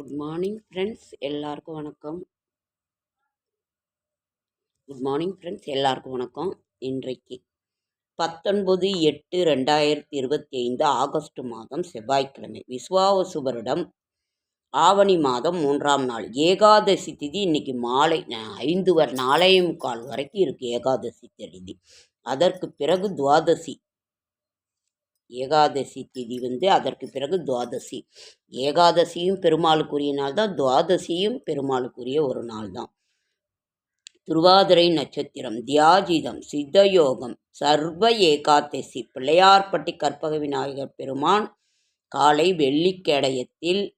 Good morning friends எல்லாருக்கும் வணக்கம். Good morning friends எல்லாருக்கும் வணக்கம். இன்றைக்கு பத்தொன்பது எட்டு ரெண்டாயிரத்தி இருபத்தி ஐந்து ஆகஸ்ட் மாதம் செவ்வாய்க்கிழமை. விஸ்வாவசு வருடம். ஆவணி மாதம் மூன்றாம் நாள். ஏகாதசி திதி இன்னைக்கு மாலை ஐந்து வர நாளையும் முக்கால் வரைக்கும் இருக்குது ஏகாதசி திதி. அதற்கு பிறகு துவாதசி. ஏகாதசி திதி வந்து அதற்கு பிறகு துவாதசி. ஏகாதசியும் பெருமாளுக்குரிய நாள் தான் துவாதசியும் பெருமாளுக்குரிய ஒரு நாள் தான் திருவாதிரை நட்சத்திரம் தியாஜிதம் சித்தயோகம் சர்வ ஏகாதசி பிள்ளையார்பட்டி கற்பக விநாயகர் பெருமான் காலை வெள்ளிக்கேடயத்திலும்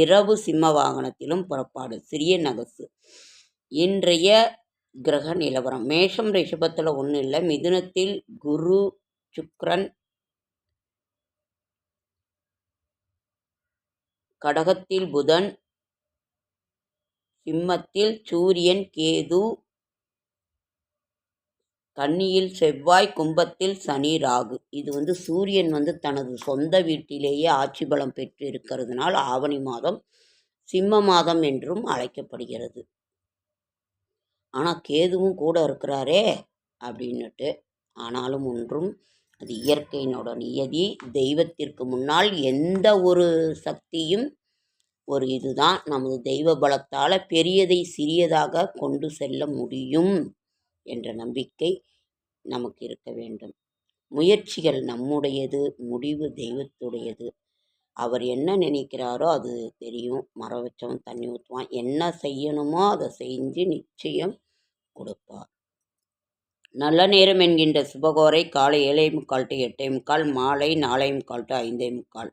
இரவு சிம்ம வாகனத்திலும் புறப்பாடு சிறிய நகசு. இன்றைய கிரக நிலவரம் மேஷம் ரிஷபத்தில் ஒன்றும் இல்லை மிதுனத்தில் குரு சுக்ரன் கடகத்தில் புதன் சிம்மத்தில் சூரியன் கேது கன்னியில் செவ்வாய் கும்பத்தில் சனி ராகு. இது வந்து சூரியன் வந்து தனது சொந்த வீட்டிலேயே ஆட்சி பலம் பெற்று இருக்கிறதுனால் ஆவணி மாதம் சிம்ம மாதம் என்றும் அழைக்கப்படுகிறது. ஆனால் கேதுவும் கூட இருக்கிறாரே அப்படின்னுட்டு ஆனாலும் ஒன்றும் அது இயற்கையினோட நியதி தெய்வத்திற்கு முன்னால் எந்த ஒரு சக்தியும் ஒரு இதுதான். நமது தெய்வ பலத்தால் பெரியதை சிறியதாக கொண்டு செல்ல முடியும் என்ற நம்பிக்கை நமக்கு இருக்க வேண்டும். முயற்சிகள் நம்முடையது முடிவு தெய்வத்துடையது. அவர் என்ன நினைக்கிறாரோ அது தெரியும். மரம் வச்சவன் தண்ணி ஊற்றுவான் என்ன செய்யணுமோ அதை செஞ்சு நிச்சயம் கொடுப்பார். நல்ல நேரம் என்கின்ற சுபகோரை காலை ஏழை முக்கால் டு எட்டே முக்கால் மாலை நாலே முக்கால் டு ஐந்தே முக்கால்.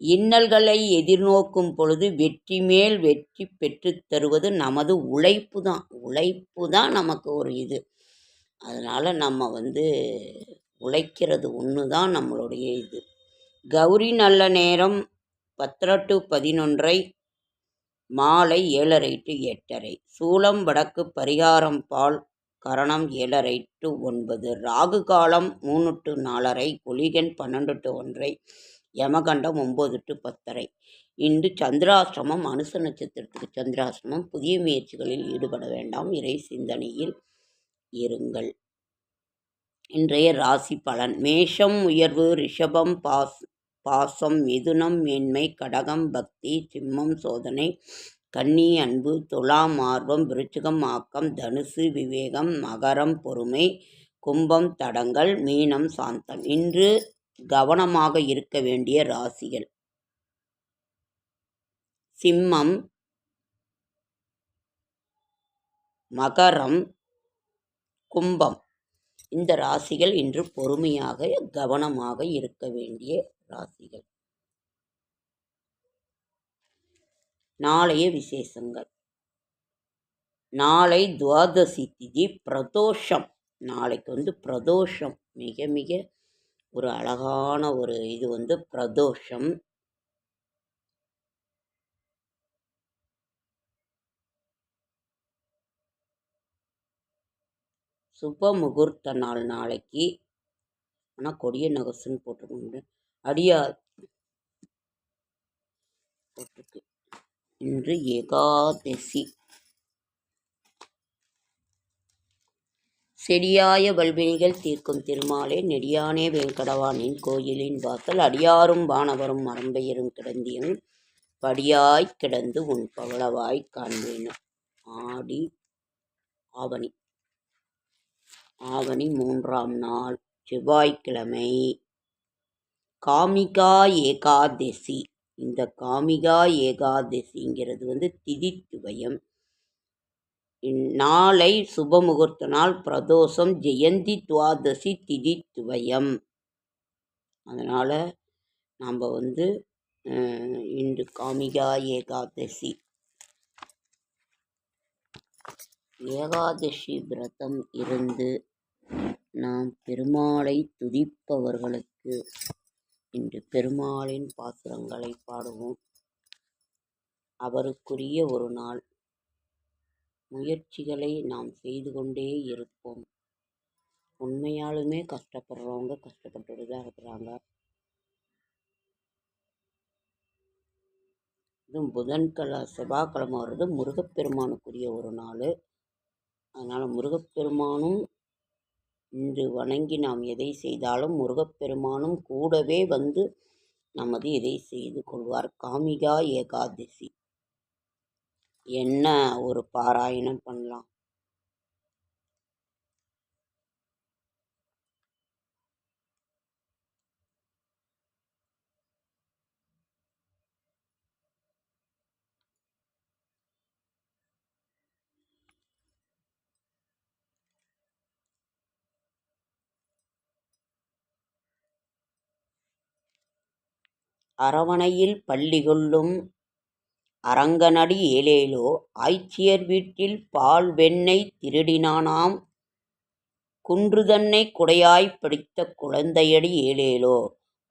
இன்னல்களை எதிர்நோக்கும் பொழுது வெற்றி மேல் வெற்றி பெற்றுத் தருவது நமது உழைப்பு தான். உழைப்பு தான் நமக்கு ஒரு இது. அதனால் நம்ம வந்து உழைக்கிறது ஒன்று தான் நம்மளுடைய இது. கௌரி நல்ல நேரம் பத்தரை டு பதினொன்றை மாலை ஏழரை டு எட்டரை. சூலம் வடக்கு பரிகாரம் பால் கரணம் ஏழரை டு ஒன்பது ராகு காலம் மூணு டு நாலரை குளிகன் பன்னெண்டு டு ஒன்றை யமகண்டம் ஒம்பது டு பத்தரை. இன்று சந்திராசிரமம் அனுச நட்சத்திரத்துக்கு சந்திராசிரமம் புதிய முயற்சிகளில் ஈடுபட வேண்டாம். இறை சிந்தனையில் இருங்கள். இன்றைய ராசி பலன் மேஷம் உயர்வு ரிஷபம் பாஸ் பாசம் மிதுனம் மேன்மை கடகம் பக்தி சிம்மம் சோதனை கன்னி அன்பு துலாம் ஆர்வம் விருச்சிகம் ஆக்கம் தனுசு விவேகம் மகரம் பொறுமை கும்பம் தடங்கள் மீனம் சாந்தம். இன்று கவனமாக இருக்க வேண்டிய ராசிகள். சிம்மம் மகரம் கும்பம். இந்த ராசிகள் இன்று பொறுமையாக கவனமாக இருக்க வேண்டிய ராசிகள். நாளைய விசேஷங்கள். நாளை துவாதசி திதி பிரதோஷம். நாளைக்கு வந்து பிரதோஷம். மிக மிக ஒரு அழகான ஒரு இது வந்து பிரதோஷம். சுப முகூர்த்த நாள் நாளைக்கு. ஆனால் கொடிய நகசுன்னு போட்டிருக்கோங்க அடியார் போட்டிருக்கு. இன்று ஏகாதசி. செடியாய வல்வினிகள் தீர்க்கும் திருமாலே நெடியானே வெங்கடவானின் கோயிலின் வாசல். அடியாரும் வானவரும் மரம்பெயரும் கிடந்தியும் படியாய் கிடந்து உன் பவளவாய் காண்பேன். ஆடி ஆவணி. ஆவணி மூன்றாம் நாள் செவ்வாய்க்கிழமை. காமிகா ஏகாதசி. இந்த காமிகா ஏகாதசிங்கிறது வந்து திதித்துவயம். நாளை சுப முகூர்த்த நாள் பிரதோஷம் ஜெயந்தி துவாதசி திதித்துவயம். அதனால் நாம் வந்து இன்று காமிகா ஏகாதசி. ஏகாதசி விரதம் இருந்து நாம் பெருமாளை துதிப்பவர்களுக்கு இன்று பெருமாளின் பாசுரங்களை பாடுவோம். அவருக்குரிய ஒரு நாள். முயற்சிகளை நாம் செய்து கொண்டே இருப்போம். உண்மையாலுமே கஷ்டப்படுறவங்க கஷ்டப்பட்டுட்டு தான் இருக்கிறாங்க. இதுவும் புதன்கிழமை செவ்வாய்க்கிழமை வர்றது முருகப்பெருமானுக்குரிய ஒரு நாள். அதனால் முருகப்பெருமானும் இன்று வணங்கி நாம் எதை செய்தாலும் முருகப்பெருமானும் கூடவே வந்து நமது இதை செய்து கொள்வார். காமிகா ஏகாதசி. என்ன ஒரு பாராயணம் பண்ணலாம். அரவணையில் பள்ளி கொள்ளும் அரங்கனடி ஏலேலோ ஆய்ச்சியர் வீட்டில் பால் வெண்ணெய் திருடினானாம். குன்றுதன்னை குடையாய்ப் பிடித்த குழந்தையடி ஏலேலோ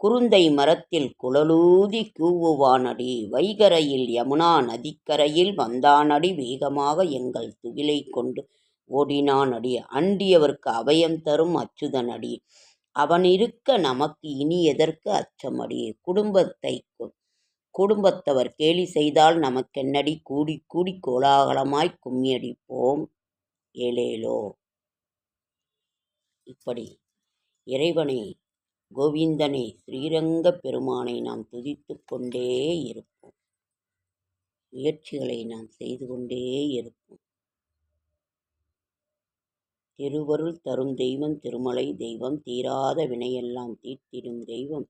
குருந்தை மரத்தில் குழலூதி கூவுவானடி வைகரையில் யமுனா நதிக்கரையில் வந்தானடி வேகமாக எங்கள் துகிலை கொண்டு ஓடினானடி அண்டியவர்க்கு அபயம் தரும் அச்சுதனடி. அவனிருக்க நமக்கு இனி எதற்கு அச்சமடியே குடும்பத்தை குடும்பத்தவர் கேலி செய்தால் நமக்கென்னடி? கூடி கூடி கோலாகலமாய் கும்மியடிப்போம் ஏலேலோ இப்படி இறைவனை கோவிந்தனை ஸ்ரீரங்கப் பெருமானை நாம் துதித்து கொண்டே இருப்போம். முயற்சிகளை நாம் செய்து கொண்டே இருப்போம். திருவருள் தரும் தெய்வம் திருமலை தெய்வம் தீராத வினையெல்லாம் தீர்த்திடும் தெய்வம்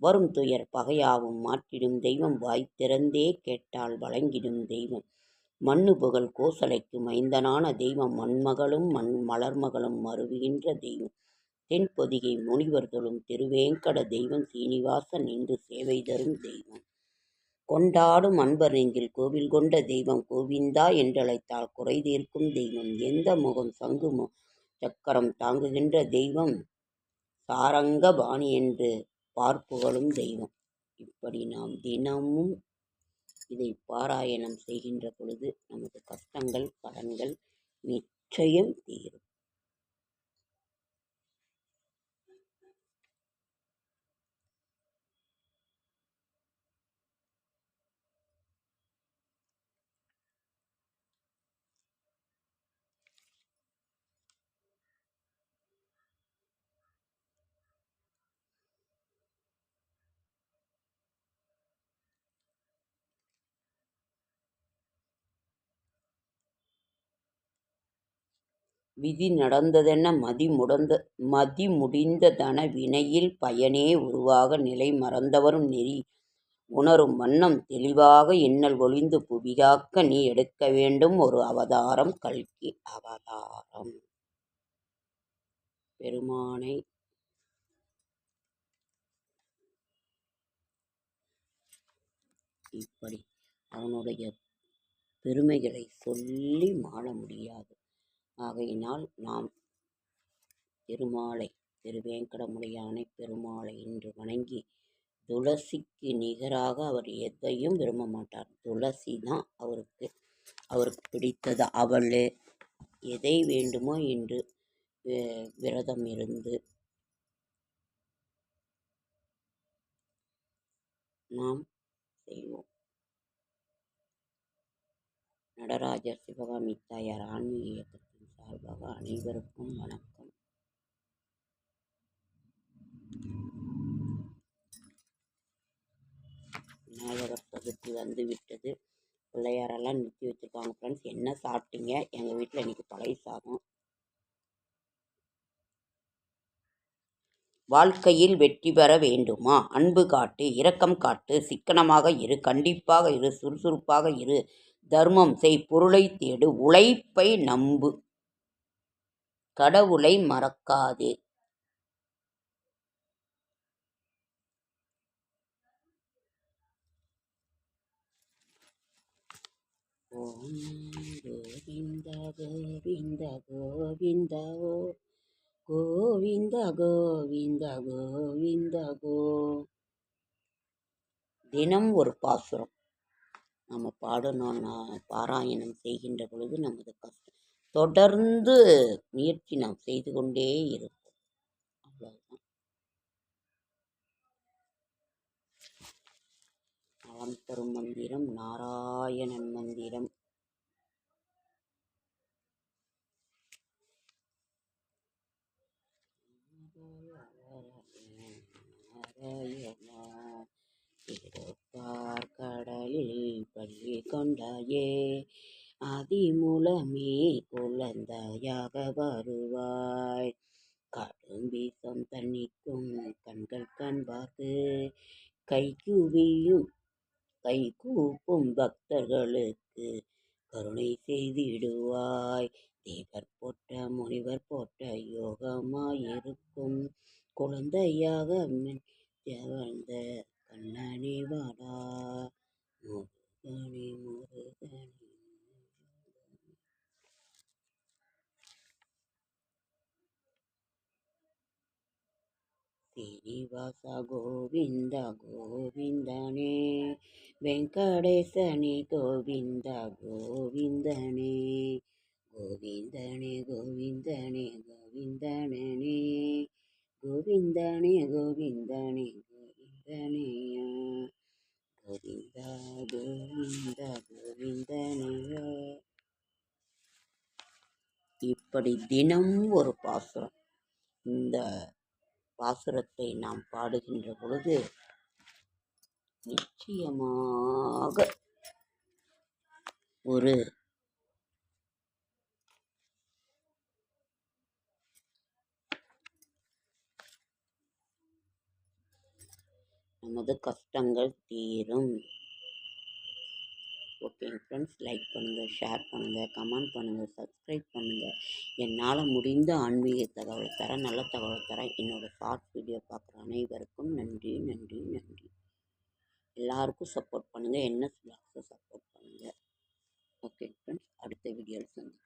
வரும் துயர் பகையாவும் மாற்றிடும் தெய்வம் வாய் திறந்தே கேட்டால் வழங்கிடும் தெய்வம். மண்ணு புகழ் கோசலைக்கு மைந்தனான தெய்வம் மண்மகளும் மண் மலர்மகளும் மருவுகின்ற தெய்வம். தென்பொதிகை முனிவர்களும் திருவேங்கட தெய்வம் சீனிவாசன் நின்று சேவை தரும் தெய்வம். கொண்டாடும் அன்பர் நெஞ்சில் கோவில் கொண்ட தெய்வம் கோவிந்தா என்றழைத்தால் குறை தீர்க்கும் தெய்வம். எந்த முகம் சங்குமோ சக்கரம் தாங்குகின்ற தெய்வம் சாரங்க பாணி என்று பார்ப்புகளும் தெய்வம். இப்படி நாம் தினமும் இதை பாராயணம் செய்கின்ற பொழுது நமது கஷ்டங்கள் கடன்கள் நிச்சயம் தீரும். விதி நடந்ததென மதி முடிந்ததன வினையில் பயனே உருவாக நிலை மறந்தவரும் நெறி உணரும் வண்ணம் தெளிவாக இன்னல் ஒளிந்து புவியாக்க நீ எடுக்க வேண்டும் ஒரு அவதாரம் கல்கி அவதாரம். பெருமானை இப்படி அவனுடைய பெருமைகளை சொல்லி மாள முடியாது. ஆகையினால் நாம் திருமாலை திருவேங்கடமுடையானை பெருமாளை இன்று வணங்கி துளசிக்கு நிகராக அவர் எதையும் விரும்ப மாட்டார். துளசி தான் அவருக்கு அவருக்கு பிடித்தது அவள். எதை வேண்டுமோ என்று விரதம் இருந்து நாம் செய்வோம். நடராஜர் சிவகாமி தாயார் ஆன்மீக சார்பாக அனைவருக்கும் வணக்கம். விநாயகர் சதுர்த்தி வந்து விட்டது. பிள்ளையாரெல்லாம் நிறுத்தி வச்சுருக்காங்க ஃப்ரெண்ட்ஸ் என்ன சாப்பிட்டீங்க? எங்கள் வீட்டில் இன்றைக்கி பழைய சாதம். வாழ்க்கையில் வெற்றி பெற வேண்டுமா? அன்பு காட்டு இரக்கம் காட்டு சிக்கனமாக இரு கண்டிப்பாக இரு சுறுசுறுப்பாக இரு. தர்மம் செய் பொருளை தேடு உழைப்பை நம்பு. கடவுளை மறக்காதே. கோவிந்த கோவிந்த கோவிந்த ஓ கோவிந்த கோவிந்த கோவிந்த கோ. தினம் ஒரு பாசுரம். நம்ம பாடணும்னா பாராயணம் செய்கின்ற பொழுது நமது கஷ்டம். தொடர்ந்து முயற்சி நாம் செய்து கொண்டே இருப்போம். அவ்வளோதான் நலம் தரும் மந்திரம் நாராயணன் மந்திரம். நாராயணா கடலில் பள்ளி கொண்டாயே அதிமூலமே குழந்தையாக வருவாய். கடும் வீசம் தண்ணிக்கும் கண்கள் காண்பார்க்கு கை குவியும் கை கூப்பும் பக்தர்களுக்கு கருணை செய்திடுவாய். தேவர் போட்ட முனிவர் போட்ட யோகமாயிருக்கும். குழந்தையாக வாழ்ந்த கண்ணனே வாடா. முருகனே முருகனே. శ్రీనివాస గోవింద గోవిందనే వెంకటేశని గోవింద గోవిందనే గోవిందనే గోవిందనే గోవిందనే గోవిందనే గోవిందనే గోవిందనయ గోవింద గోవింద గోవిందనయ இப்படி தினம் ஒரு பாசுரம் இந்த பாசுரத்தை நாம் பாடுகின்ற பொழுது நிச்சயமாக ஒரு நமது கஷ்டங்கள் தீரும். ஓகேங்க ஃப்ரெண்ட்ஸ் லைக் பண்ணுங்கள் ஷேர் பண்ணுங்கள் கமெண்ட் பண்ணுங்கள் சப்ஸ்கிரைப் பண்ணுங்கள் என்னால் முடிந்த ஆன்மீக தகவலை தரேன் நல்ல தகவலை தரேன் என்னோடய ஷார்ட் வீடியோ பார்க்குற அனைவருக்கும் நன்றி நன்றி நன்றி. எல்லாருக்கும் சப்போர்ட் பண்ணுங்கள் என்ன பிளாக்ஸை சப்போர்ட் பண்ணுங்கள் ஓகே ஃப்ரெண்ட்ஸ் அடுத்த வீடியோவில் சந்திக்கிறேன்